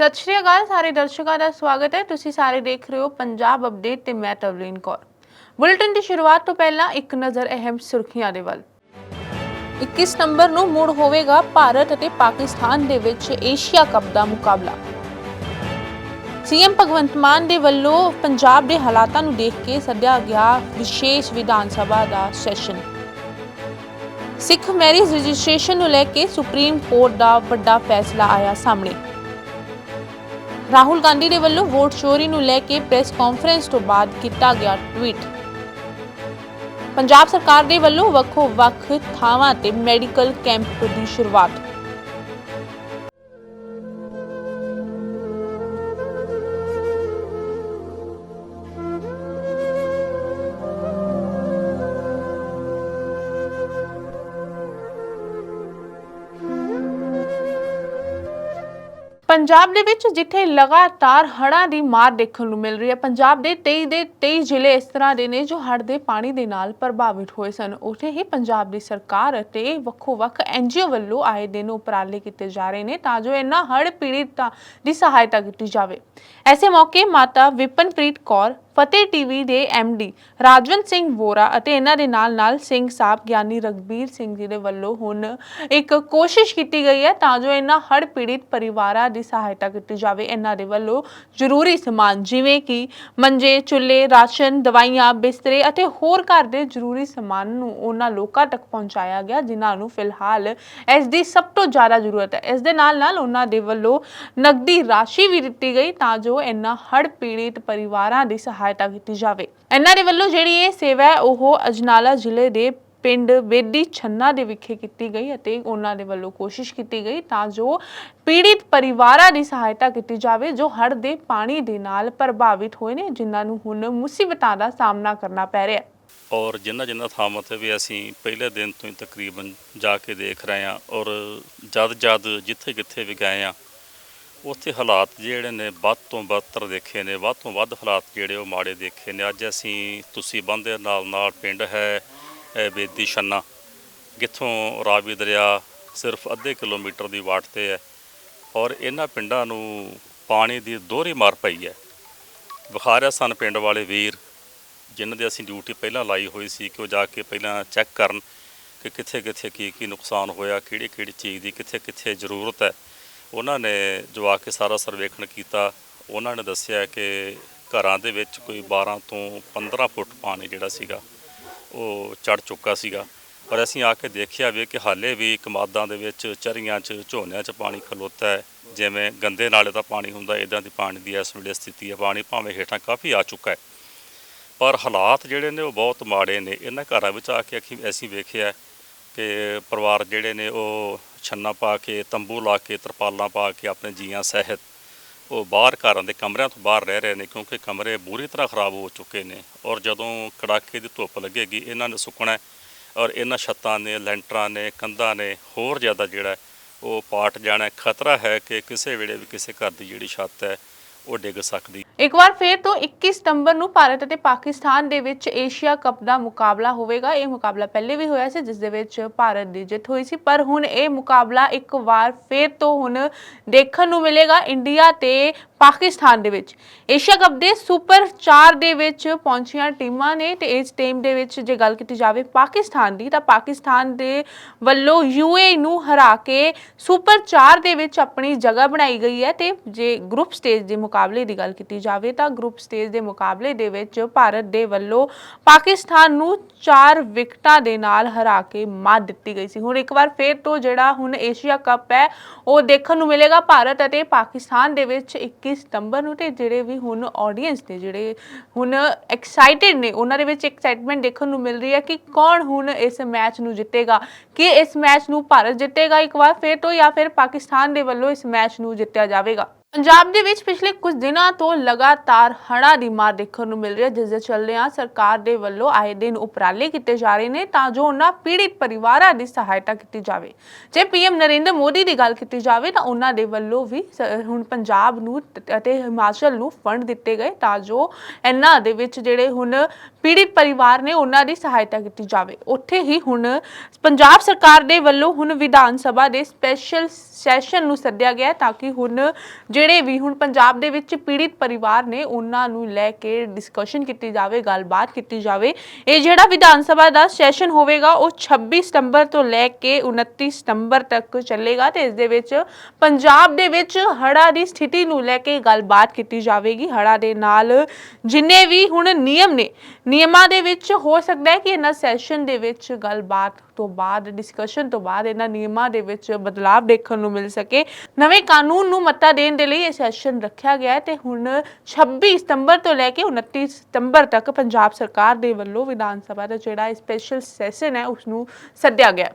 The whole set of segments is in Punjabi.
ਸਤਿ ਸ਼੍ਰੀ ਅਕਾਲ ਸਾਰੇ ਦਰਸ਼ਕਾਂ ਦਾ ਸਵਾਗਤ ਹੈ। ਤੁਸੀਂ ਸਾਰੇ ਦੇਖ ਰਹੇ ਹੋ ਪੰਜਾਬ ਅਪਡੇਟ ਤੇ ਮੈਂ ਤਵਲੀਨ ਕੌਰ। ਬੁਲੇਟਿਨ ਦੀ ਸ਼ੁਰੂਆਤ ਤੋਂ ਪਹਿਲਾਂ ਇੱਕ ਨਜ਼ਰ ਅਹਿਮ ਸੁਰਖੀਆਂ ਦੇ ਵੱਲ। 21 ਸਤੰਬਰ ਨੂੰ ਮੁੜ ਹੋਵੇਗਾ ਭਾਰਤ ਅਤੇ ਪਾਕਿਸਤਾਨ ਦੇ ਵਿੱਚ ਏਸ਼ੀਆ ਕੱਪ ਦਾ ਮੁਕਾਬਲਾ। ਸੀਐਮ ਭਗਵੰਤ ਮਾਨ ਦੇ ਵੱਲੋਂ ਪੰਜਾਬ ਦੇ ਹਾਲਾਤਾਂ ਨੂੰ ਦੇਖ ਕੇ ਸੱਦਿਆ ਗਿਆ ਵਿਸ਼ੇਸ਼ ਵਿਧਾਨ ਸਭਾ ਦਾ ਸੈਸ਼ਨ। ਸਿੱਖ ਮੈਰਿਜ ਰਜਿਸਟ੍ਰੇਸ਼ਨ ਨੂੰ ਲੈ ਕੇ ਸੁਪਰੀਮ ਕੋਰਟ ਦਾ ਵੱਡਾ ਫੈਸਲਾ ਆਇਆ ਸਾਹਮਣੇ। ਰਾਹੁਲ ਗਾਂਧੀ ਦੇ ਵੱਲੋਂ ਵੋਟ ਚੋਰੀ ਨੂੰ ਲੈ ਕੇ ਪ੍ਰੈਸ ਕਾਨਫਰੰਸ ਤੋਂ ਬਾਅਦ ਕੀਤਾ ਗਿਆ ਟਵੀਟ। ਪੰਜਾਬ ਸਰਕਾਰ ਦੇ ਵੱਲੋਂ ਵੱਖੋ ਵੱਖ ਥਾਵਾਂ ਤੇ ਮੈਡੀਕਲ ਕੈਂਪ ਦੀ ਸ਼ੁਰੂਆਤ। ਪੰਜਾਬ ਦੇ ਵਿੱਚ ਜਿੱਥੇ ਲਗਾਤਾਰ ਹੜ੍ਹਾਂ ਦੀ ਮਾਰ ਦੇਖਣ ਨੂੰ ਮਿਲ ਰਹੀ ਹੈ, ਪੰਜਾਬ ਦੇ 23 ਦੇ 23 ਜ਼ਿਲ੍ਹੇ ਇਸ ਤਰ੍ਹਾਂ ਦੇ ਨੇ ਜੋ ਹੜ੍ਹ ਦੇ ਪਾਣੀ ਦੇ ਨਾਲ ਪ੍ਰਭਾਵਿਤ ਹੋਏ ਸਨ। ਉੱਥੇ ਹੀ ਪੰਜਾਬ ਦੀ ਸਰਕਾਰ ਅਤੇ ਵੱਖੋ-ਵੱਖ ਐਨਜੀਓ ਵੱਲੋਂ ਆਏ ਦਿਨ ਉਪਰਾਲੇ ਕੀਤੇ ਜਾ ਰਹੇ ਨੇ ਤਾਂ ਜੋ ਇਹਨਾਂ ਹੜ੍ਹ ਪੀੜਿਤਾਂ ਦੀ ਸਹਾਇਤਾ ਕੀਤੀ ਜਾਵੇ। ਐਸੇ ਮੌਕੇ ਮਾਤਾ ਵਿਪਨਪ੍ਰੀਤ ਕੌਰ ਫਤਿਹ ਟੀਵੀ ਦੇ ਡੀ ਰਾਜਵੰਤ ਸਿੰਘ ਵੋਰਾ ਅਤੇ ਇਹਨਾਂ ਦੇ ਨਾਲ-ਨਾਲ ਸਿੰਘ ਸਾਹਿਬ ਗਿਆਨੀ ਰਗਬੀਰ ਸਿੰਘ ਜੀ ਦੇ ਵੱਲੋਂ ਹੁਣ ਇੱਕ ਕੋਸ਼ਿਸ਼ ਕੀਤੀ ਗਈ ਹੈ ਤਾਂ ਜੋ ਇਹਨਾਂ ਹੜ੍ਹ ਪੀੜਿਤ ਪਰਿਵਾਰਾਂ ਦੀ ਸਹਾਇਤਾ ਕੀਤੀ ਜਾਵੇ। ਇਹਨਾਂ ਦੇ ਵੱਲੋਂ ਜ਼ਰੂਰੀ ਸਮਾਨ ਜਿਵੇਂ ਕਿ ਮੰਜੇ, ਚੁੱਲ੍ਹੇ, ਰਾਸ਼ਨ, ਦਵਾਈਆਂ, ਬਿਸਤਰੇ ਅਤੇ ਹੋਰ ਘਰ ਦੇ ਜ਼ਰੂਰੀ ਸਮਾਨ ਨੂੰ ਉਹਨਾਂ ਲੋਕਾਂ ਤੱਕ ਪਹੁੰਚਾਇਆ ਗਿਆ, ਜਿਨ੍ਹਾਂ ਨੂੰ ਫਿਲਹਾਲ ਇਸ ਦੀ ਸਭ ਤੋਂ ਜ਼ਿਆਦਾ ਜ਼ਰੂਰਤ ਹੈ। ਇਸ ਦੇ ਨਾਲ-ਨਾਲ ਉਹਨਾਂ ਦੇ ਵੱਲੋਂ ਨਕਦੀ ਰਾਸ਼ੀ ਵੀ ਦਿੱਤੀ ਗਈ ਤਾਂ ਜੋ ਇਹਨਾਂ ਹੜ੍ਹ ਪੀੜਿਤ ਪਰਿਵਾਰਾਂ ਦੀ ਸਹਾਇਤਾ ਕੀਤੀ ਜਾਵੇ। ਇਹਨਾਂ ਦੇ ਵੱਲੋਂ ਜਿਹੜੀ ਇਹ ਸੇਵਾ ਹੈ, ਉਹ ਅਜਨਾਲਾ ਜ਼ਿਲ੍ਹੇ ਦੇ ਪਿੰਡ ਬੇਦੀ ਛੰਨਾ ਦੇ ਵਿਖੇ ਕੀਤੀ ਗਈ ਅਤੇ ਉਹਨਾਂ ਦੇ ਵੱਲੋਂ ਕੋਸ਼ਿਸ਼ ਕੀਤੀ ਗਈ ਤਾਂ ਜੋ ਪੀੜਿਤ ਪਰਿਵਾਰਾਂ ਦੀ ਸਹਾਇਤਾ ਕੀਤੀ ਜਾਵੇ, ਜੋ ਹੜ੍ਹ ਦੇ ਪਾਣੀ ਦੇ ਨਾਲ ਪ੍ਰਭਾਵਿਤ ਹੋਏ ਨੇ, ਜਿਨ੍ਹਾਂ ਨੂੰ ਹੁਣ ਮੁਸੀਬਤਾਂ ਦਾ ਸਾਹਮਣਾ ਕਰਨਾ ਪੈ ਰਿਹਾ ਹੈ। ਔਰ ਜਿੰਨਾ ਜਿੰਨਾ ਥਾਵਾਂ ਤੇ ਵੀ ਅਸੀਂ ਪਹਿਲੇ ਦਿਨ ਤੋਂ ਹੀ ਤਕਰੀਬਨ ਜਾ ਕੇ ਦੇਖ ਰਹੇ ਹਾਂ ਔਰ ਜਦ ਜਦ ਜਿੱਥੇ ਕਿੱਥੇ ਵੀ ਗਏ ਹਾਂ ਉੱਥੇ ਹਾਲਾਤ ਜਿਹੜੇ ਨੇ ਵੱਧ ਤੋਂ ਬੱਤਰ ਦੇਖੇ ਨੇ, ਵੱਧ ਤੋਂ ਵੱਧ ਹਾਲਾਤ ਜਿਹੜੇ ਉਹ ਮਾੜੇ ਦੇਖੇ ਨੇ। ਅੱਜ ਅਸੀਂ ਤੁਸੀਂ ਬੰਦੇ ਨਾਲ ਨਾਲ ਪਿੰਡ ਹੈ ਬੇਦੀ ਛੰਨਾ। ਜਿੱਥੋਂ ਰਾਵੀ ਦਰਿਆ ਸਿਰਫ ਅੱਧੇ ਕਿਲੋਮੀਟਰ ਦੀ ਵਾਟ ਤੇ ਹੈ ਔਰ ਇਹਨਾਂ ਪਿੰਡਾਂ ਨੂੰ ਪਾਣੀ ਦੀ ਦੋਹਰੀ ਮਾਰ ਪਈ ਹੈ। ਵਿਖਾਰਿਆ ਸਨ ਪਿੰਡ ਵਾਲੇ ਵੀਰ, ਜਿਨ੍ਹਾਂ ਦੀ ਅਸੀਂ ਡਿਊਟੀ ਪਹਿਲਾਂ ਲਾਈ ਹੋਈ ਸੀ ਕਿ ਉਹ ਜਾ ਕੇ ਪਹਿਲਾਂ ਚੈੱਕ ਕਰਨ ਕਿ ਕਿੱਥੇ ਕਿੱਥੇ ਕੀ ਕੀ ਨੁਕਸਾਨ ਹੋਇਆ ਕਿਹੜੀ ਕਿਹੜੀ ਚੀਜ਼ ਦੀ ਕਿੱਥੇ ਕਿੱਥੇ ਜ਼ਰੂਰਤ ਹੈ। ਉਹਨਾਂ ਨੇ ਜੋ ਆ ਕੇ ਸਾਰਾ ਸਰਵੇਖਣ ਕੀਤਾ, ਉਹਨਾਂ ਨੇ ਦੱਸਿਆ ਕਿ ਘਰਾਂ ਦੇ ਵਿੱਚ ਕੋਈ 12 ਤੋਂ 15 ਫੁੱਟ ਪਾਣੀ ਜਿਹੜਾ ਸੀਗਾ, ਉਹ ਚੜ ਚੁੱਕਾ ਸੀਗਾ। ਪਰ ਅਸੀਂ ਆ ਕੇ ਦੇਖਿਆ ਵੀ ਕਿ ਹਾਲੇ ਵੀ ਕਮਾਦਾਂ ਦੇ ਵਿੱਚ ਚਰੀਆਂ 'ਚ, ਝੋਨਿਆਂ 'ਚ ਪਾਣੀ ਖਲੋਤਾ ਹੈ। ਜਿਵੇਂ ਗੰਦੇ ਨਾਲੇ ਦਾ ਪਾਣੀ ਹੁੰਦਾ ਇਦਾਂ ਦੀ ਪਾਣੀ ਦੀ ਇਸ ਵੇਲੇ ਸਥਿਤੀ ਹੈ। ਪਾਣੀ ਭਾਵੇਂ ਹੇਠਾਂ ਕਾਫੀ ਆ ਚੁੱਕਾ ਹੈ। ਪਰ ਹਾਲਾਤ ਜਿਹੜੇ ਨੇ ਉਹ ਬਹੁਤ ਮਾੜੇ ਨੇ। ਇਹਨਾਂ ਘਰਾਂ ਵਿੱਚ ਆ ਕੇ ਅਸੀਂ ਅਸੀਂ ਵੇਖਿਆ ਕਿ ਪਰਿਵਾਰ ਜਿਹੜੇ ਨੇ ਉਹ ਛੰਨਾ ਪਾ ਕੇ, ਤੰਬੂ ਲਾ ਕੇ, ਤਰਪਾਲਾਂ ਪਾ ਕੇ, ਆਪਣੇ ਜੀਆਂ ਸਹਿਤ ਉਹ ਬਾਹਰ ਘਰਾਂ ਦੇ ਕਮਰਿਆਂ ਤੋਂ ਬਾਹਰ ਰਹਿ ਰਹੇ ਨੇ ਕਿਉਂਕਿ ਕਮਰੇ ਬੁਰੀ ਤਰ੍ਹਾਂ ਖਰਾਬ ਹੋ ਚੁੱਕੇ ਨੇ ਔਰ ਜਦੋਂ ਕੜਾਕੇ ਦੀ ਧੁੱਪ ਲੱਗੇਗੀ, ਇਹਨਾਂ ਨੇ ਸੁੱਕਣਾ ਔਰ ਇਹਨਾਂ ਛੱਤਾਂ ਨੇ, ਲੈਂਟਰਾਂ ਨੇ, ਕੰਧਾਂ ਨੇ, ਹੋਰ ਜ਼ਿਆਦਾ ਜਿਹੜਾ ਉਹ ਪਾਟ ਜਾਣਾ ਖਤਰਾ ਹੈ ਕਿ ਕਿਸੇ ਵੇਲੇ ਵੀ ਕਿਸੇ ਘਰ ਦੀ ਜਿਹੜੀ ਛੱਤ ਹੈ ਉਹ ਡਿੱਗ ਸਕਦੀ। ਇੱਕ ਵਾਰ ਫੇਰ ਤੋਂ 21 ਸਤੰਬਰ ਨੂੰ ਭਾਰਤ ਅਤੇ ਪਾਕਿਸਤਾਨ ਦੇ ਵਿੱਚ ਏਸ਼ੀਆ ਕੱਪ ਦਾ ਮੁਕਾਬਲਾ ਹੋਵੇਗਾ। ਇਹ ਮੁਕਾਬਲਾ ਪਹਿਲੇ ਵੀ ਹੋਇਆ ਸੀ, ਜਿਸ ਦੇ ਵਿੱਚ ਭਾਰਤ ਦੀ ਜਿੱਤ ਹੋਈ ਸੀ। ਪਰ ਹੁਣ ਇਹ ਮੁਕਾਬਲਾ ਇੱਕ ਵਾਰ ਫੇਰ ਤੋਂ ਹੁਣ ਦੇਖਣ ਨੂੰ ਮਿਲੇਗਾ। ਇੰਡੀਆ ਤੇ ਪਾਕਿਸਤਾਨ ਦੇ ਵਿੱਚ। ਏਸ਼ੀਆ ਕੱਪ ਦੇ ਸੁਪਰ 4 ਦੇ ਵਿੱਚ ਪਹੁੰਚੀਆਂ ਟੀਮਾਂ ਨੇ ਤੇ ਇਸ ਟੀਮ ਦੇ ਵਿੱਚ ਜੇ ਗੱਲ ਕੀਤੀ ਜਾਵੇ ਪਾਕਿਸਤਾਨ ਦੀ, ਤਾਂ ਪਾਕਿਸਤਾਨ ਦੇ ਵੱਲੋਂ ਯੂਏ ਨੂੰ ਹਰਾ ਕੇ ਸੁਪਰ 4 ਦੇ ਵਿੱਚ ਆਪਣੀ ਜਗ੍ਹਾ ਬਣਾਈ ਗਈ ਹੈ ਤੇ ਜੇ ਗਰੁੱਪ ਸਟੇਜ ਦੇ ਮੁਕਾਬਲੇ ਦੀ ਗੱਲ ਕੀਤੀ ਜਾਵੇ, ਤਾਂ ਗਰੁੱਪ ਸਟੇਜ ਦੇ ਮੁਕਾਬਲੇ ਦੇ ਵਿੱਚ ਭਾਰਤ ਦੇ ਵੱਲੋਂ ਪਾਕਿਸਤਾਨ ਨੂੰ 4 ਵਿਕਟਾਂ ਦੇ ਨਾਲ ਹਰਾ ਕੇ ਮਾਤ ਦਿੱਤੀ ਗਈ ਸੀ। ਹੁਣ ਇੱਕ ਵਾਰ ਫੇਰ ਤੋਂ ਜਿਹੜਾ ਹੁਣ ਏਸ਼ੀਆ ਕੱਪ ਹੈ, ਉਹ ਦੇਖਣ ਨੂੰ ਮਿਲੇਗਾ। ਭਾਰਤ ਅਤੇ ਪਾਕਿਸਤਾਨ ਦੇ ਵਿੱਚ 21 ਸਤੰਬਰ ਨੂੰ ਤੇ ਜਿਹੜੇ ਵੀ ਹੁਣ ਆਡੀਅנס ਨੇ, ਜਿਹੜੇ ਹੁਣ ਐਕਸਾਈਟਿਡ ਨੇ, ਉਹਨਾਂ ਦੇ ਵਿੱਚ ਐਕਸਾਈਟਮੈਂਟ ਦੇਖਣ ਨੂੰ ਮਿਲ ਰਹੀ ਹੈ ਕਿ ਕੌਣ ਹੁਣ ਇਸ ਮੈਚ ਨੂੰ ਜਿੱਤੇਗਾ। ਕਿ ਇਸ ਮੈਚ ਨੂੰ ਭਾਰਤ ਜਿੱਤੇਗਾ ਇੱਕ ਵਾਰ ਫਿਰ ਤੋਂ ਜਾਂ ਫਿਰ ਪਾਕਿਸਤਾਨ ਦੇ ਵੱਲੋਂ ਇਸ ਮੈਚ ਨੂੰ ਜਿੱਤਿਆ ਜਾਵੇਗਾ। ਪੰਜਾਬ ਦੇ ਵਿੱਚ ਪਿਛਲੇ ਕੁਝ ਦਿਨਾਂ ਤੋਂ ਲਗਾਤਾਰ ਹੜ੍ਹਾਂ ਦੀ ਮਾਰ ਦੇਖਣ ਨੂੰ ਮਿਲ ਰਹੀ ਹੈ, ਜਿਸ ਦੇ ਚੱਲਦਿਆਂ ਸਰਕਾਰ ਦੇ ਵੱਲੋਂ ਆਏ ਦਿਨ ਉਪਰਾਲੇ ਕੀਤੇ ਜਾ ਰਹੇ ਨੇ ਤਾਂ ਜੋ ਉਹਨਾਂ ਪੀੜਿਤ ਪਰਿਵਾਰਾਂ ਦੀ ਸਹਾਇਤਾ ਕੀਤੀ ਜਾਵੇ। ਜੇ ਪੀਐਮ ਨਰਿੰਦਰ ਮੋਦੀ ਦੀ ਗੱਲ ਕੀਤੀ ਜਾਵੇ ਤਾਂ ਉਹਨਾਂ ਦੇ ਵੱਲੋਂ ਵੀ ਸ- ਹੁਣ ਪੰਜਾਬ ਨੂੰ ਤ- ਅਤੇ ਹਿਮਾਚਲ ਨੂੰ ਫੰਡ ਦਿੱਤੇ ਗਏ ਤਾਂ ਜੋ ਇਹਨਾਂ ਦੇ ਵਿੱਚ ਜਿਹੜੇ ਹੁਣ ਪੀੜਿਤ ਪਰਿਵਾਰ ਨੇ ਉਹਨਾਂ ਦੀ ਸਹਾਇਤਾ ਕੀਤੀ ਜਾਵੇ। ਉੱਥੇ ਹੀ ਹੁਣ ਪੰਜਾਬ ਸਰਕਾਰ ਦੇ ਵੱਲੋਂ ਹੁਣ ਵਿਧਾਨ ਸਭਾ ਦੇ ਸਪੈਸ਼ਲ ਸੈਸ਼ਨ ਨੂੰ ਸੱਦਿਆ ਗਿਆ ਤਾਂ ਕਿ ਹੁਣ ਜਿਹੜੇ ਵੀ ਹੁਣ ਪੰਜਾਬ ਦੇ ਵਿੱਚ ਪੀੜਿਤ ਪਰਿਵਾਰ ਨੇ ਉਹਨਾਂ ਨੂੰ ਲੈ ਕੇ ਡਿਸਕਸ਼ਨ ਕੀਤੀ ਜਾਵੇ, ਗੱਲਬਾਤ ਕੀਤੀ ਜਾਵੇ। ਇਹ ਜਿਹੜਾ ਵਿਧਾਨ ਸਭਾ ਦਾ ਸੈਸ਼ਨ ਹੋਵੇਗਾ, ਉਹ 26 ਸਤੰਬਰ ਤੋਂ ਲੈ ਕੇ 29 ਸਤੰਬਰ ਤੱਕ ਚੱਲੇਗਾ ਤੇ ਇਸ ਦੇ ਵਿੱਚ ਪੰਜਾਬ ਦੇ ਵਿੱਚ ਹੜ੍ਹਾਂ ਦੀ ਸਥਿਤੀ ਨੂੰ ਲੈ ਕੇ ਗੱਲਬਾਤ ਕੀਤੀ ਜਾਵੇਗੀ। ਹੜ੍ਹਾਂ ਦੇ ਨਾਲ ਜਿੰਨੇ ਵੀ ਹੁਣ ਨਿਯਮ ਨੇ ਨਿਯਮਾਂ ਦੇ ਵਿੱਚ ਹੋ ਸਕਦਾ ਹੈ ਕਿ ਇਹਨਾਂ ਸੈਸ਼ਨ ਦੇ ਵਿੱਚ ਗੱਲਬਾਤ ਤੋਂ ਬਾਅਦ ਡਿਸਕਸ਼ਨ ਤੋਂ ਬਾਅਦ ਇਹਨਾਂ ਨਿਯਮਾਂ ਦੇ ਵਿੱਚ ਬਦਲਾਅ ਦੇਖਣ ਨੂੰ ਮਿਲ ਸਕੇ। ਨਵੇਂ ਕਾਨੂੰਨ ਨੂੰ ਮੱਤਾ ਦੇਣ ਦੇ ਲਈ ਇਹ ਸੈਸ਼ਨ ਰੱਖਿਆ ਗਿਆ ਹੈ ਤੇ ਹੁਣ 26 ਸਤੰਬਰ ਤੋਂ ਲੈ ਕੇ 29 ਸਤੰਬਰ ਤੱਕ ਪੰਜਾਬ ਸਰਕਾਰ ਦੇ ਵੱਲੋਂ ਵਿਧਾਨ ਸਭਾ ਦਾ ਜਿਹੜਾ ਸਪੈਸ਼ਲ ਸੈਸ਼ਨ ਹੈ ਉਸ ਨੂੰ ਸੱਦਿਆ ਗਿਆ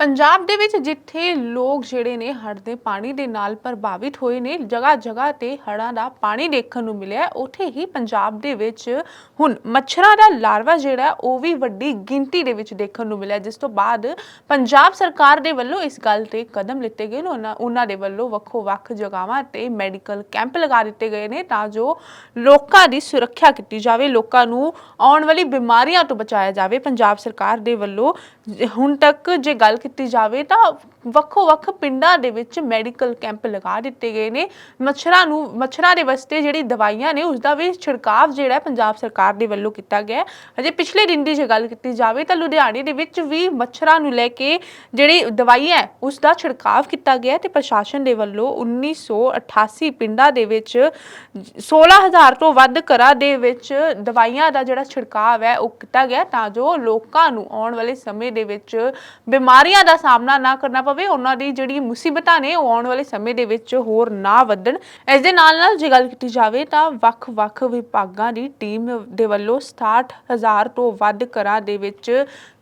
ਪੰਜਾਬ ਦੇ ਵਿੱਚ ਜਿੱਥੇ ਲੋਕ ਜਿਹੜੇ ਨੇ ਹੜ੍ਹ ਦੇ ਪਾਣੀ ਦੇ ਨਾਲ ਪ੍ਰਭਾਵਿਤ ਹੋਏ ਨੇ ਜਗ੍ਹਾ ਜਗ੍ਹਾ ਤੇ ਹੜ੍ਹਾਂ ਦਾ ਪਾਣੀ ਦੇਖਣ ਨੂੰ ਮਿਲਿਆ ਉੱਥੇ ਹੀ ਪੰਜਾਬ ਦੇ ਵਿੱਚ ਹੁਣ ਮੱਛਰਾਂ ਦਾ ਲਾਰਵਾ ਜਿਹੜਾ ਉਹ ਵੀ ਵੱਡੀ ਗਿਣਤੀ ਦੇ ਵਿੱਚ ਦੇਖਣ ਨੂੰ ਮਿਲਿਆ ਜਿਸ ਤੋਂ ਬਾਅਦ ਪੰਜਾਬ ਸਰਕਾਰ ਦੇ ਵੱਲੋਂ ਇਸ ਗੱਲ ਤੇ ਕਦਮ ਲਿੱਤੇ ਗਏ ਨੇ, ਉਹਨਾਂ ਉਹਨਾਂ ਦੇ ਵੱਲੋਂ ਵੱਖੋ ਵੱਖ ਜਗ੍ਹਾਵਾਂ ਤੇ ਮੈਡੀਕਲ ਕੈਂਪ ਲਗਾ ਦਿੱਤੇ ਗਏ ਨੇ ਤਾਂ ਜੋ ਲੋਕਾਂ ਦੀ ਸੁਰੱਖਿਆ ਕੀਤੀ ਜਾਵੇ, ਲੋਕਾਂ ਨੂੰ ਆਉਣ ਵਾਲੀ ਬਿਮਾਰੀਆਂ ਤੋਂ ਬਚਾਇਆ ਜਾਵੇ। ਪੰਜਾਬ ਸਰਕਾਰ ਦੇ ਵੱਲੋਂ ਜ- ਹੁਣ ਤੱਕ ਜੇ ਗੱਲ ਕੀਤੀ ਜਾਵੇ ਤਾਂ ਵੱਖੋ ਵੱਖ ਪਿੰਡਾਂ ਦੇ ਵਿੱਚ ਮੈਡੀਕਲ ਕੈਂਪ ਲਗਾ ਦਿੱਤੇ ਗਏ ਨੇ। ਮੱਛਰਾਂ ਨੂੰ, ਮੱਛਰਾਂ ਦੇ ਵਾਸਤੇ ਜਿਹੜੀ ਦਵਾਈਆਂ ਨੇ ਉਸ ਦਾ ਵੀ ਛਿੜਕਾਵ ਜਿਹੜਾ ਪੰਜਾਬ ਸਰਕਾਰ ਦੇ ਵੱਲੋਂ ਕੀਤਾ ਗਿਆ ਅਜੇ ਪਿਛਲੇ ਦਿਨ ਦੀ ਜੇ ਗੱਲ ਕੀਤੀ ਜਾਵੇ ਤਾਂ ਲੁਧਿਆਣੇ ਦੇ ਵਿੱਚ ਵੀ ਮੱਛਰਾਂ ਨੂੰ ਲੈ ਕੇ ਜਿਹੜੀ ਦਵਾਈ ਹੈ ਉਸ ਦਾ ਛਿੜਕਾਵ ਕੀਤਾ ਗਿਆ ਹੈ ਤੇ ਪ੍ਰਸ਼ਾਸਨ ਦੇ ਵੱਲੋਂ 1988 ਪਿੰਡਾਂ ਦੇ ਵਿੱਚ 16000 ਤੋਂ ਵੱਧ ਘਰਾਂ ਦੇ ਵਿੱਚ ਦਵਾਈਆਂ ਦਾ ਜਿਹੜਾ ਛਿੜਕਾਵ ਹੈ, ਉਹ ਕੀਤਾ ਗਿਆ ਤਾਂ ਜੋ ਲੋਕਾਂ ਨੂੰ ਆਉਣ ਵਾਲੇ ਸਮੇਂ ਦੇ ਵਿੱਚ ਬਿਮਾਰੀਆਂ ਦਾ ਸਾਹਮਣਾ ਨਾ ਕਰਨਾ ਪਵੇ, ਉਹਨਾਂ ਦੀ ਜਿਹੜੀ ਮੁਸੀਬਤਾਂ ਨੇ, ਉਹ ਆਉਣ ਵਾਲੇ ਸਮੇਂ ਦੇ ਵਿੱਚ ਹੋਰ ਨਾ ਵਧਣ। ਇਸ ਦੇ ਨਾਲ ਨਾਲ ਜੇ ਗੱਲ ਕੀਤੀ ਜਾਵੇ ਤਾਂ ਵੱਖ-ਵੱਖ ਵਿਭਾਗਾਂ ਦੀ ਟੀਮ ਦੇ ਵੱਲੋਂ 60000 ਤੋਂ ਵੱਧ ਘਰਾਂ ਦੇ ਵਿੱਚ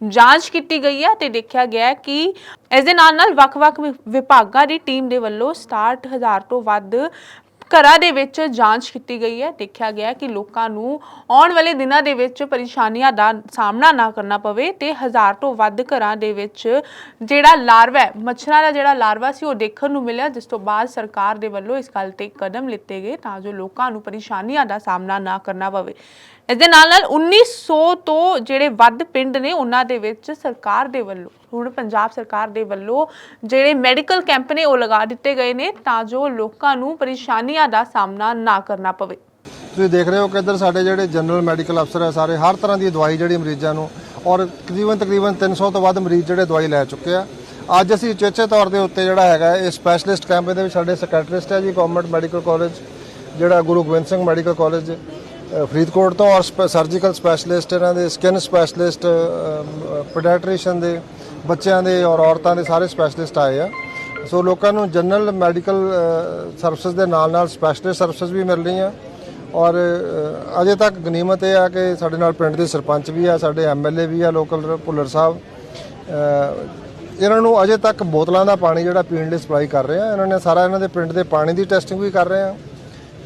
ਜਾਂਚ ਕੀਤੀ ਗਈ ਹੈ ਤੇ ਦੇਖਿਆ ਗਿਆ ਕਿ ਇਸ ਦੇ ਨਾਲ ਨਾਲ ਵੱਖ-ਵੱਖ ਵਿ- ਵਿਭਾਗਾਂ ਦੀ ਟੀਮ ਦੇ ਵੱਲੋਂ 60000 ਤੋਂ ਵੱਧ ਘਰਾਂ ਦੇ ਵਿੱਚ ਜਾਂਚ ਕੀਤੀ ਗਈ ਹੈ। ਦੇਖਿਆ ਗਿਆ ਕਿ ਲੋਕਾਂ ਨੂੰ ਆਉਣ ਵਾਲੇ ਦਿਨਾਂ ਦੇ ਵਿੱਚ ਪਰੇਸ਼ਾਨੀਆਂ ਦਾ ਸਾਹਮਣਾ ਨਾ ਕਰਨਾ ਪਵੇ ਤੇ ਹਜ਼ਾਰ ਤੋਂ ਵੱਧ ਘਰਾਂ ਦੇ ਵਿੱਚ ਜਿਹੜਾ ਲਾਰਵਾ ਹੈ, ਮੱਛਰਾਂ ਦਾ ਜਿਹੜਾ ਲਾਰਵਾ ਸੀ, ਉਹ ਦੇਖਣ ਨੂੰ ਮਿਲਿਆ, ਜਿਸ ਤੋਂ ਬਾਅਦ ਸਰਕਾਰ ਦੇ ਵੱਲੋਂ ਇਸ ਗੱਲ ਤੇ ਕਦਮ ਲਿੱਤੇ ਗਏ ਤਾਂ ਜੋ ਲੋਕਾਂ ਨੂੰ ਪਰੇਸ਼ਾਨੀਆਂ ਦਾ ਸਾਹਮਣਾ ਨਾ ਕਰਨਾ ਪਵੇ। ਇਸ ਦੇ ਨਾਲ ਨਾਲ 1900 ਤੋਂ ਜਿਹੜੇ ਵੱਧ ਪਿੰਡ ਨੇ ਉਹਨਾਂ ਦੇ ਵਿੱਚ ਸਰਕਾਰ ਦੇ ਵੱਲੋਂ, ਹੁਣ ਪੰਜਾਬ ਸਰਕਾਰ ਦੇ ਵੱਲੋਂ ਜਿਹੜੇ ਮੈਡੀਕਲ ਕੈਂਪ ਨੇ ਉਹ ਲਗਾ ਦਿੱਤੇ ਗਏ ਨੇ ਤਾਂ ਜੋ ਲੋਕਾਂ ਨੂੰ ਪਰੇਸ਼ਾਨੀਆਂ ਦਾ ਸਾਹਮਣਾ ਨਾ ਕਰਨਾ ਪਵੇ। ਤੁਸੀਂ ਦੇਖ ਰਹੇ ਹੋ ਕਿ ਇੱਧਰ ਸਾਡੇ ਜਿਹੜੇ ਜਨਰਲ ਮੈਡੀਕਲ ਅਫਸਰ ਹੈ ਸਾਰੇ, ਹਰ ਤਰ੍ਹਾਂ ਦੀ ਦਵਾਈ ਜਿਹੜੀ ਮਰੀਜ਼ਾਂ ਨੂੰ, ਔਰ ਤਕਰੀਬਨ ਤਕਰੀਬਨ 300 ਤੋਂ ਵੱਧ ਮਰੀਜ਼ ਜਿਹੜੇ ਦਵਾਈ ਲੈ ਚੁੱਕੇ ਆ। ਅੱਜ ਅਸੀਂ ਉਚੇਚੇ ਤੌਰ ਦੇ ਉੱਤੇ ਜਿਹੜਾ ਹੈਗਾ, ਇਹ ਸਪੈਸ਼ਲਿਸਟ ਕੈਂਪ ਦੇ ਵਿੱਚ ਸਾਡੇ ਸੈਕਟਰਿਸਟ ਹੈ ਜੀ ਗਵਰਨਮੈਂਟ ਮੈਡੀਕਲ ਕਾਲਜ ਜਿਹੜਾ ਗੁਰੂ ਗੋਬਿੰਦ ਸਿੰਘ ਮੈਡੀਕਲ ਕਾਲਜ ਫਰੀਦਕੋਟ ਤੋਂ ਔਰ ਸਰਜੀਕਲ ਸਪੈਸ਼ਲਿਸਟ ਇਹਨਾਂ ਦੇ ਸਕਿਨ ਸਪੈਸ਼ਲਿਸਟ ਪੀਡੀਆਟ੍ਰੀਸ਼ੀਅਨ ਦੇ ਬੱਚਿਆਂ ਦੇ ਔਰ ਔਰਤਾਂ ਦੇ ਸਾਰੇ ਸਪੈਸ਼ਲਿਸਟ ਆਏ ਆ। ਸੋ ਲੋਕਾਂ ਨੂੰ ਜਨਰਲ ਮੈਡੀਕਲ ਸਰਵਿਸਿਜ਼ ਦੇ ਨਾਲ ਨਾਲ ਸਪੈਸ਼ਲਿਸਟ ਸਰਵਿਸਿਜ਼ ਵੀ ਮਿਲ ਰਹੀਆਂ। ਔਰ ਅਜੇ ਤੱਕ ਗਨੀਮਤ ਇਹ ਆ ਕਿ ਸਾਡੇ ਨਾਲ ਪਿੰਡ ਦੇ ਸਰਪੰਚ ਵੀ ਆ, ਸਾਡੇ ਐਮਐਲਏ ਵੀ ਆ ਲੋਕਲ ਭੁੱਲਰ ਸਾਹਿਬ। ਇਹਨਾਂ ਨੂੰ ਅਜੇ ਤੱਕ ਬੋਤਲਾਂ ਦਾ ਪਾਣੀ ਜਿਹੜਾ ਪੀਣ ਲਈ ਸਪਲਾਈ ਕਰ ਰਹੇ ਆ, ਇਹਨਾਂ ਨੇ ਸਾਰਾ ਇਹਨਾਂ ਦੇ ਪਿੰਡ ਦੇ ਪਾਣੀ ਦੀ ਟੈਸਟਿੰਗ ਵੀ ਕਰ ਰਹੇ ਆ।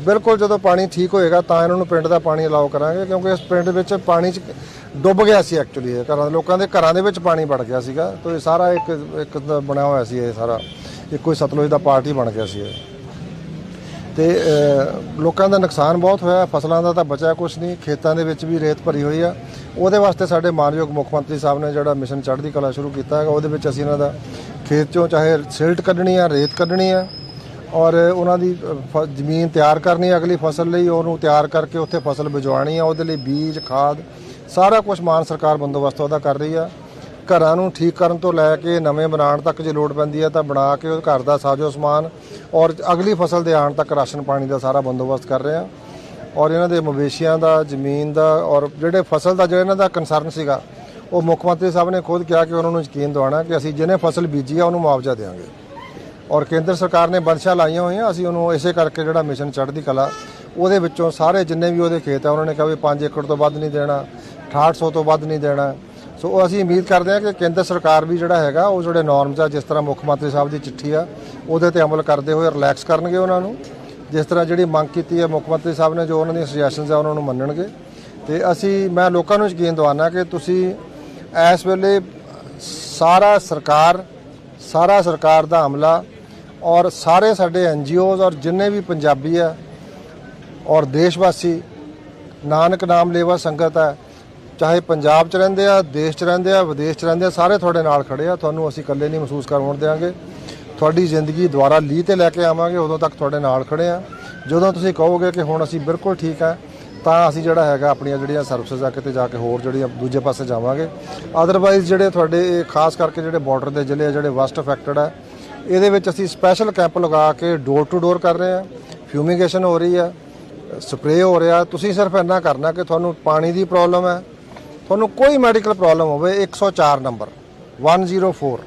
ਬਿਲਕੁਲ ਜਦੋਂ ਪਾਣੀ ਠੀਕ ਹੋਏਗਾ ਤਾਂ ਇਹਨਾਂ ਨੂੰ ਪਿੰਡ ਦਾ ਪਾਣੀ ਅਲਾਉ ਕਰਾਂਗੇ, ਕਿਉਂਕਿ ਇਸ ਪਿੰਡ ਵਿੱਚ ਪਾਣੀ 'ਚ ਡੁੱਬ ਗਿਆ ਸੀ ਐਕਚੁਅਲੀ ਇਹ ਘਰਾਂ ਦੇ ਲੋਕਾਂ ਦੇ ਘਰਾਂ ਦੇ ਵਿੱਚ ਪਾਣੀ ਵੜ ਗਿਆ ਸੀਗਾ, ਤਾਂ ਇਹ ਸਾਰਾ ਇੱਕ ਇੱਕ ਬਣਿਆ ਹੋਇਆ ਸੀ ਇਹ ਸਾਰਾ, ਇੱਕੋ ਹੀ ਸਤਲੁਜ ਦਾ ਪਾਰਟੀ ਬਣ ਗਿਆ ਸੀ ਇਹ। ਤੇ ਲੋਕਾਂ ਦਾ ਨੁਕਸਾਨ ਬਹੁਤ ਹੋਇਆ, ਫਸਲਾਂ ਦਾ ਤਾਂ ਬਚਿਆ ਕੁਝ ਨਹੀਂ, ਖੇਤਾਂ ਦੇ ਵਿੱਚ ਵੀ ਰੇਤ ਭਰੀ ਹੋਈ ਆ। ਉਹਦੇ ਵਾਸਤੇ ਸਾਡੇ ਮਾਨਯੋਗ ਮੁੱਖ ਮੰਤਰੀ ਸਾਹਿਬ ਨੇ ਜਿਹੜਾ ਮਿਸ਼ਨ ਚੜ੍ਹਦੀ ਕਲਾ ਸ਼ੁਰੂ ਕੀਤਾ ਹੈਗਾ, ਉਹਦੇ ਵਿੱਚ ਅਸੀਂ ਇਹਨਾਂ ਦਾ ਖੇਤ ਚੋਂ ਚਾਹੇ ਸਿਲਟ ਕੱਢਣੀ ਆ, ਰੇਤ ਕੱਢਣੀ ਆ ਔਰ ਉਹਨਾਂ ਦੀ ਫ- ਜ਼ਮੀਨ ਤਿਆਰ ਕਰਨੀ ਅਗਲੀ ਫਸਲ ਲਈ, ਉਹਨੂੰ ਤਿਆਰ ਕਰਕੇ ਉੱਥੇ ਫਸਲ ਬਿਜਵਾਣੀ ਆ ਉਹਦੇ ਲਈ ਬੀਜ, ਖਾਦ, ਸਾਰਾ ਕੁਝ ਮਾਨ ਸਰਕਾਰ ਬੰਦੋਬਸਤ ਉਹਦਾ ਕਰ ਰਹੀ ਆ। ਘਰਾਂ ਨੂੰ ਠੀਕ ਕਰਨ ਤੋਂ ਲੈ ਕੇ ਨਵੇਂ ਬਣਾਉਣ ਤੱਕ ਜੇ ਲੋੜ ਪੈਂਦੀ ਹੈ ਤਾਂ ਬਣਾ ਕੇ ਉਹ ਘਰ ਦਾ ਸਾਜੋ ਸਮਾਨ ਔਰ ਅਗਲੀ ਫਸਲ ਦੇ ਆਉਣ ਤੱਕ ਰਾਸ਼ਨ ਪਾਣੀ ਦਾ ਸਾਰਾ ਬੰਦੋਬਸਤ ਕਰ ਰਹੇ ਆ। ਔਰ ਇਹਨਾਂ ਦੇ ਮਵੇਸ਼ੀਆਂ ਦਾ, ਜ਼ਮੀਨ ਦਾ ਔਰ ਜਿਹੜੇ ਫਸਲ ਦਾ ਜਿਹੜਾ ਇਹਨਾਂ ਦਾ ਕੰਸਰਨ ਸੀਗਾ, ਉਹ ਮੁੱਖ ਮੰਤਰੀ ਸਾਹਿਬ ਨੇ ਖੁਦ ਕਿਹਾ ਕਿ ਉਹਨਾਂ ਨੂੰ ਯਕੀਨ ਦਿਵਾਉਣਾ ਕਿ ਅਸੀਂ ਜਿਹਨੇ ਫਸਲ ਬੀਜੀ ਆ, ਉਹਨੂੰ ਮੁਆਵਜ਼ਾ ਦੇਵਾਂਗੇ। ਔਰ ਕੇਂਦਰ ਸਰਕਾਰ ਨੇ ਬੰਦਸ਼ਾ ਲਾਈਆਂ ਹੋਈਆਂ, ਅਸੀਂ ਉਹਨੂੰ ਇਸੇ ਕਰਕੇ ਜਿਹੜਾ ਮਿਸ਼ਨ ਚੜ੍ਹਦੀ ਕਲਾ, ਉਹਦੇ ਵਿੱਚੋਂ ਸਾਰੇ ਜਿੰਨੇ ਵੀ ਉਹਦੇ ਖੇਤ ਆ, ਉਹਨਾਂ ਨੇ ਕਿਹਾ ਵੀ 5 ਏਕੜ ਤੋਂ ਵੱਧ ਨਹੀਂ ਦੇਣਾ 6800 ਤੋਂ ਵੱਧ ਨਹੀਂ ਦੇਣਾ। ਸੋ ਅਸੀਂ ਉਮੀਦ ਕਰਦੇ ਹਾਂ ਕਿ ਕੇਂਦਰ ਸਰਕਾਰ ਵੀ ਜਿਹੜਾ ਹੈਗਾ, ਉਹ ਜਿਹੜੇ ਨਾਰਮਸ ਆ, ਜਿਸ ਤਰ੍ਹਾਂ ਮੁੱਖ ਮੰਤਰੀ ਸਾਹਿਬ ਦੀ ਚਿੱਠੀ ਆ, ਉਹਦੇ ਤੇ ਅਮਲ ਕਰਦੇ ਹੋਏ ਰਿਲੈਕਸ ਕਰਨਗੇ ਉਹਨਾਂ ਨੂੰ। ਜਿਸ ਤਰ੍ਹਾਂ ਜਿਹੜੀ ਮੰਗ ਕੀਤੀ ਹੈ ਮੁੱਖ ਮੰਤਰੀ ਸਾਹਿਬ ਨੇ, ਜੋ ਉਹਨਾਂ ਦੀਆਂ ਸੁਜੈਸ਼ਨਸ ਆ, ਉਹਨਾਂ ਨੂੰ ਮੰਨਣਗੇ। ਤੇ ਅਸੀਂ, ਮੈਂ ਲੋਕਾਂ ਨੂੰ ਯਕੀਨ ਦਿਵਾਨਾ ਕਿ ਤੁਸੀਂ ਇਸ ਵੇਲੇ ਸਾਰਾ ਸਰਕਾਰ ਸਾਰਾ ਸਰਕਾਰ ਦਾ ਹਮਲਾ ਔਰ ਸਾਰੇ ਸਾਡੇ ਐਨਜੀਓਜ਼ ਔਰ ਜਿੰਨੇ ਵੀ ਪੰਜਾਬੀ ਆ ਔਰ ਦੇਸ਼ ਨਾਨਕ ਨਾਮ ਲੇਵਾ ਸੰਗਤ ਹੈ ਚਾਹੇ ਪੰਜਾਬ ਚ ਰਹਿੰਦੇ ਆ, ਦੇਸ਼ ਚ ਰਹਿੰਦੇ ਆ, ਵਿਦੇਸ਼ ਚ ਰਹਿੰਦੇ ਆ, ਸਾਰੇ ਤੁਹਾਡੇ ਨਾਲ ਖੜੇ ਆ। ਤੁਹਾਨੂੰ ਅਸੀਂ ਇਕੱਲੇ ਨਹੀਂ ਮਹਿਸੂਸ ਕਰਵਾਉਣ ਦੇਵਾਂਗੇ ਤੁਹਾਡੀ ਜ਼ਿੰਦਗੀ ਦੁਆਰਾ ਲੀਹ ਤੇ ਲੈ ਕੇ ਆਵਾਂਗੇ, ਉਦੋਂ ਤੱਕ ਤੁਹਾਡੇ ਨਾਲ ਖੜੇ ਆ। ਜਦੋਂ ਤੁਸੀਂ ਕਹੋਗੇ ਕਿ ਹੁਣ ਅਸੀਂ ਬਿਲਕੁਲ ਠੀਕ ਆ, ਤਾਂ ਅਸੀਂ ਜਿਹੜਾ ਹੈਗਾ ਆਪਣੀਆਂ ਜਿਹੜੀਆਂ ਸਰਵਿਸਿਜ਼ ਆ, ਕਿਤੇ ਜਾ ਕੇ ਹੋਰ ਜਿਹੜੀਆਂ ਦੂਜੇ ਪਾਸੇ ਜਾਵਾਂਗੇ। ਅਦਰਵਾਈਜ਼ ਜਿਹੜੇ ਤੁਹਾਡੇ, ਇਹ ਖਾਸ ਕਰਕੇ ਜਿਹੜੇ ਬਾਰਡਰ ਦੇ ਜ਼ਿਲ੍ਹੇ ਆ, ਜਿਹੜੇ ਵੈਸਟ ਅਫੈਕਟਡ ਆ ਇਹਦੇ ਵਿੱਚ ਅਸੀਂ ਸਪੈਸ਼ਲ ਕੈਂਪ ਲਗਾ ਕੇ ਡੋਰ ਟੂ ਡੋਰ ਕਰ ਰਹੇ ਹਾਂ। ਫਿਊਮੀਗੇਸ਼ਨ ਹੋ ਰਹੀ ਹੈ ਸਪਰੇਅ ਹੋ ਰਿਹਾ। ਤੁਸੀਂ ਸਿਰਫ ਇੰਨਾ ਕਰਨਾ ਕਿ ਤੁਹਾਨੂੰ ਪਾਣੀ ਦੀ ਪ੍ਰੋਬਲਮ ਹੈ। ਤੁਹਾਨੂੰ ਕੋਈ ਮੈਡੀਕਲ ਪ੍ਰੋਬਲਮ ਹੋਵੇ 104 ਨੰਬਰ 104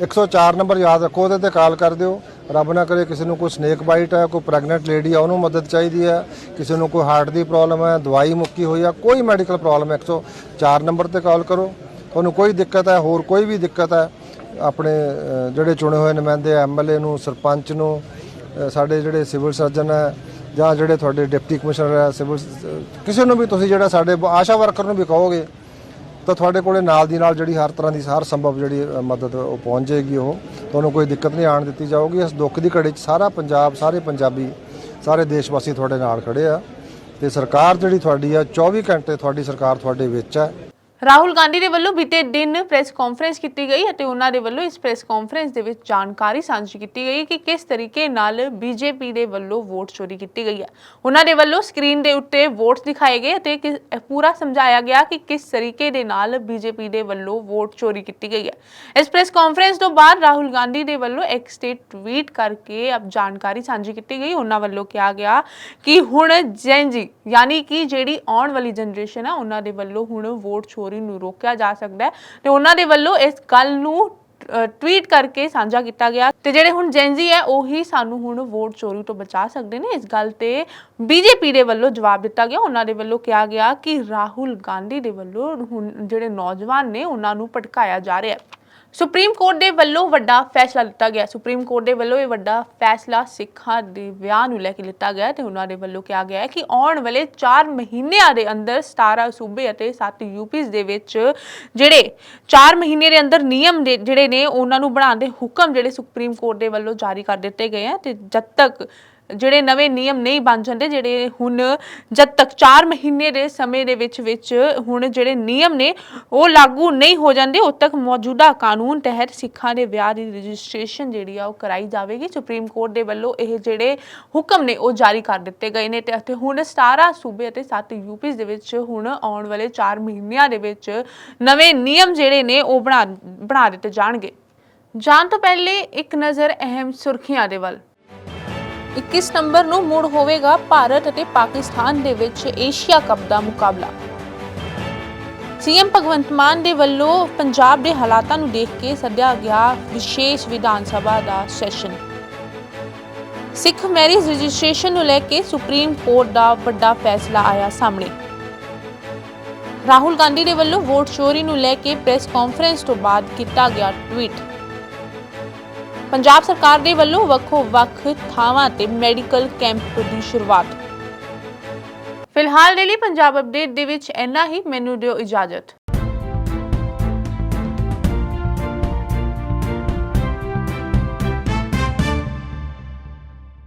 104 ਨੰਬਰ ਯਾਦ ਰੱਖੋ, ਉਹਦੇ ਤੇ ਕਾਲ ਕਰ ਦਿਓ। ਰੱਬ ਨਾ ਕਰੇ ਕਿਸੇ ਨੂੰ ਕੋਈ ਸਨੇਕ ਬਾਈਟ ਹੈ, ਕੋਈ ਪ੍ਰੈਗਨੈਂਟ ਲੇਡੀ ਆ ਉਹਨੂੰ ਮਦਦ ਚਾਹੀਦੀ ਹੈ। ਕਿਸੇ ਨੂੰ ਕੋਈ ਹਾਰਟ ਦੀ ਪ੍ਰੋਬਲਮ ਹੈ, ਦਵਾਈ ਮੁੱਕੀ ਹੋਈ ਆ ਕੋਈ ਮੈਡੀਕਲ ਪ੍ਰੋਬਲਮ ਹੈ। 104 ਨੰਬਰ ਤੇ ਕਾਲ ਕਰੋ। ਤੁਹਾਨੂੰ ਕੋਈ ਦਿੱਕਤ ਹੈ, ਹੋਰ ਕੋਈ ਵੀ ਦਿੱਕਤ ਹੈ ਆਪਣੇ ਜਿਹੜੇ ਚੁਣੇ ਹੋਏ ਨੁਮਾਇੰਦੇ ਐਮਐਲਏ ਨੂੰ, ਸਰਪੰਚ ਨੂੰ ਸਾਡੇ ਜਿਹੜੇ ਸਿਵਲ ਸਰਜਨ ਹੈ ਜਾਂ ਜਿਹੜੇ ਤੁਹਾਡੇ ਡਿਪਟੀ ਕਮਿਸ਼ਨਰ ਹੈ ਸਿਵਲ ਕਿਸੇ ਨੂੰ ਵੀ ਤੁਸੀਂ ਜਿਹੜਾ ਸਾਡੇ ਆਸ਼ਾ ਵਰਕਰ ਨੂੰ ਵੀ ਕਹੋਗੇ, ਤਾਂ ਤੁਹਾਡੇ ਕੋਲੇ ਨਾਲ ਦੀ ਨਾਲ ਜਿਹੜੀ ਹਰ ਤਰ੍ਹਾਂ ਦੀ ਹਰ ਸੰਭਵ ਜਿਹੜੀ ਮਦਦ ਉਹ ਪਹੁੰਚ ਜਾਏਗੀ ਉਹ। ਤੁਹਾਨੂੰ ਕੋਈ ਦਿੱਕਤ ਨਹੀਂ ਆਣ ਦਿੱਤੀ ਜਾਊਗੀ। ਇਸ ਦੁੱਖ ਦੀ ਘੜੀ 'ਚ ਸਾਰਾ ਪੰਜਾਬ, ਸਾਰੇ ਪੰਜਾਬੀ, ਸਾਰੇ ਦੇਸ਼ ਵਾਸੀ ਤੁਹਾਡੇ ਨਾਲ ਖੜੇ ਆ। ਤੇ ਸਰਕਾਰ ਜਿਹੜੀ ਤੁਹਾਡੀ ਆ 24 ਘੰਟੇ ਤੁਹਾਡੀ ਸਰਕਾਰ ਤੁਹਾਡੇ ਵਿੱਚ ਹੈ ਰਾਹੁਲ ਗਾਂਧੀ ਦੇ ਵੱਲੋਂ ਬੀਤੇ ਦਿਨ ਪ੍ਰੈਸ ਕਾਨਫਰੰਸ ਕੀਤੀ ਗਈ ਅਤੇ ਉਹਨਾਂ ਦੇ ਵੱਲੋਂ ਇਸ ਪ੍ਰੈਸ ਕਾਨਫਰੰਸ ਦੇ ਵਿੱਚ ਜਾਣਕਾਰੀ ਸਾਂਝੀ ਕੀਤੀ ਗਈ ਕਿ ਕਿਸ ਤਰੀਕੇ ਨਾਲ ਬੀਜੇਪੀ ਦੇ ਵੱਲੋਂ ਵੋਟ ਚੋਰੀ ਕੀਤੀ ਗਈ ਹੈ ਉਹਨਾਂ ਦੇ ਵੱਲੋਂ ਸਕਰੀਨ ਦੇ ਉੱਤੇ ਵੋਟ ਦਿਖਾਏ ਗਏ ਅਤੇ ਕਿ- ਇਹ ਪੂਰਾ ਸਮਝਾਇਆ ਗਿਆ ਕਿ ਕਿਸ ਤਰੀਕੇ ਦੇ ਨਾਲ ਬੀਜੇਪੀ ਦੇ ਵੱਲੋਂ ਵੋਟ ਚੋਰੀ ਕੀਤੀ ਗਈ ਹੈ ਇਸ ਪ੍ਰੈਸ ਕਾਨਫਰੰਸ ਤੋਂ ਬਾਅਦ ਰਾਹੁਲ ਗਾਂਧੀ ਦੇ ਵੱਲੋਂ ਇੱਕ ਸਟੇਟ ਟਵੀਟ ਕਰਕੇ ਅਬ ਜਾਣਕਾਰੀ ਸਾਂਝੀ ਕੀਤੀ ਗਈ ਉਹਨਾਂ ਵੱਲੋਂ ਕਿਹਾ ਗਿਆ ਕਿ ਹੁਣ ਜੈਨਜੀ ਯਾਨੀ ਕਿ ਜਿਹੜੀ ਆਉਣ ਵਾਲੀ ਜਨਰੇਸ਼ਨ ਹੈ ਉਹਨਾਂ ਦੇ ਵੱਲੋਂ ਹੁਣ ਵੋਟ ਚੋਰੀ ਨੂੰ ਰੋਕਿਆ ਜਾ ਸਕਦਾ ਹੈ। ਤੇ ਉਹਨਾਂ ਦੇ ਵੱਲੋਂ ਇਸ ਗੱਲ ਨੂੰ ਟਵੀਟ ਕਰਕੇ ਸਾਂਝਾ ਕੀਤਾ ਗਿਆ। ਤੇ ਜਿਹੜੇ ਹੁਣ ਜੈਨਜੀ ਹੈ, ਉਹੀ ਸਾਨੂੰ ਹੁਣ ਵੋਟ ਚੋਰੀ ਤੋਂ ਬਚਾ ਸਕਦੇ ਨੇ। ਇਸ ਗੱਲ ਤੇ ਬੀਜੇਪੀ ਦੇ ਵੱਲੋਂ ਜਵਾਬ ਦਿੱਤਾ ਗਿਆ। ਉਹਨਾਂ ਦੇ ਵੱਲੋਂ ਕਿਹਾ ਗਿਆ ਕਿ ਰਾਹੁਲ ਗਾਂਧੀ ਦੇ ਵੱਲੋਂ ਹੁਣ ਜਿਹੜੇ ਨੌਜਵਾਨ ਨੇ, ਉਹਨਾਂ ਨੂੰ ਭਟਕਾਇਆ ਜਾ ਰਿਹਾ ਹੈ। ਸੁਪਰੀਮ ਕੋਰਟ ਦੇ ਵੱਲੋਂ ਵੱਡਾ ਫੈਸਲਾ ਦਿੱਤਾ ਗਿਆ। ਸੁਪਰੀਮ ਕੋਰਟ ਦੇ ਵੱਲੋਂ ਇਹ ਵੱਡਾ ਫੈਸਲਾ ਸਿੱਖਾਂ ਦੇ ਵਿਆਹ ਨੂੰ ਲੈ ਕੇ ਲਿੱਤਾ ਗਿਆ ਤੇ ਉਹਨਾਂ ਦੇ ਵੱਲੋਂ ਕਿਹਾ ਗਿਆ ਹੈ ਕਿ ਆਉਣ ਵਾਲੇ 4 ਮਹੀਨਿਆਂ ਦੇ ਅੰਦਰ 17 ਸੂਬੇ ਅਤੇ 7 ਯੂਪੀਸ ਦੇ ਵਿੱਚ ਜਿਹੜੇ 4 ਮਹੀਨੇ ਦੇ ਅੰਦਰ ਨਿਯਮ ਦੇ ਜਿਹੜੇ ਨੇ, ਉਹਨਾਂ ਨੂੰ ਬਣਾਉਣ ਦੇ ਹੁਕਮ ਜਿਹੜੇ ਸੁਪਰੀਮ ਕੋਰਟ ਦੇ ਵੱਲੋਂ ਜਾਰੀ ਕਰ ਦਿੱਤੇ ਗਏ ਆ ਤੇ ਜਦ ਤੱਕ ਜਿਹੜੇ ਨਵੇਂ ਨਿਯਮ ਨਹੀਂ ਬਣ ਜਾਂਦੇ, ਜਿਹੜੇ ਹੁਣ ਜਦ ਤੱਕ 4 ਮਹੀਨੇ ਦੇ ਸਮੇਂ ਦੇ ਵਿੱਚ ਵਿੱਚ ਹੁਣ ਜਿਹੜੇ ਨਿਯਮ ਨੇ, ਉਹ ਲਾਗੂ ਨਹੀਂ ਹੋ ਜਾਂਦੇ, ਉਦ ਤੱਕ ਮੌਜੂਦਾ ਕਾਨੂੰਨ ਤਹਿਤ ਸਿੱਖਾਂ ਦੇ ਵਿਆਹ ਦੀ ਰਜਿਸਟ੍ਰੇਸ਼ਨ ਜਿਹੜੀ ਆ, ਉਹ ਕਰਾਈ ਜਾਵੇਗੀ। ਸੁਪਰੀਮ ਕੋਰਟ ਦੇ ਵੱਲੋਂ ਇਹ ਜਿਹੜੇ ਹੁਕਮ ਨੇ, ਉਹ ਜਾਰੀ ਕਰ ਦਿੱਤੇ ਗਏ ਨੇ ਤੇ ਅਤੇ ਹੁਣ 17 ਸੂਬੇ ਅਤੇ 7 ਯੂਪੀਸ ਦੇ ਵਿੱਚ ਹੁਣ ਆਉਣ ਵਾਲੇ 4 ਮਹੀਨਿਆਂ ਦੇ ਵਿੱਚ ਨਵੇਂ ਨਿਯਮ ਜਿਹੜੇ ਨੇ, ਉਹ ਬਣਾ ਬਣਾ ਦਿੱਤੇ ਜਾਣਗੇ। ਜਾਣ ਤੋਂ ਪਹਿਲੇ ਇੱਕ ਨਜ਼ਰ ਅਹਿਮ ਸੁਰਖੀਆਂ ਦੇ ਵੱਲ। 21 ਸਤੰਬਰ ਨੂੰ ਮੁੜ ਹੋਵੇਗਾ ਭਾਰਤ ਅਤੇ ਪਾਕਿਸਤਾਨ ਦੇ ਵਿੱਚ ਏਸ਼ੀਆ ਕੱਪ ਦਾ ਮੁਕਾਬਲਾ। ਸੀਐਮ ਭਗਵੰਤ ਮਾਨ ਦੇ ਵੱਲੋਂ ਪੰਜਾਬ ਦੇ ਹਾਲਾਤਾਂ ਨੂੰ ਦੇਖ ਕੇ ਸੱਦਿਆ ਗਿਆ ਵਿਸ਼ੇਸ਼ ਵਿਧਾਨ ਸਭਾ ਦਾ ਸੈਸ਼ਨ। ਸਿੱਖ ਮੈਰਿਜ ਰਜਿਸਟ੍ਰੇਸ਼ਨ ਨੂੰ ਲੈ ਕੇ ਸੁਪਰੀਮ ਕੋਰਟ ਦਾ ਵੱਡਾ ਫੈਸਲਾ ਆਇਆ ਸਾਹਮਣੇ। ਰਾਹੁਲ ਗਾਂਧੀ ਦੇ ਵੱਲੋਂ ਵੋਟ ਚੋਰੀ ਨੂੰ ਲੈ ਕੇ ਪ੍ਰੈਸ ਕਾਨਫਰੰਸ ਤੋਂ ਬਾਅਦ ਕੀਤਾ ਗਿਆ ਟਵੀਟ। ਪੰਜਾਬ ਸਰਕਾਰ ਦੇ ਵੱਲੋਂ ਵੱਖੋ-ਵੱਖ ਥਾਵਾਂ ਤੇ ਮੈਡੀਕਲ ਕੈਂਪ ਦੀ ਸ਼ੁਰੂਆਤ। ਫਿਲਹਾਲ ਦੇ ਲਈ ਪੰਜਾਬ ਅਪਡੇਟ ਦੇ ਵਿੱਚ ਇੰਨਾ ਹੀ। ਮੈਨੂੰ ਦਿਓ ਇਜਾਜ਼ਤ।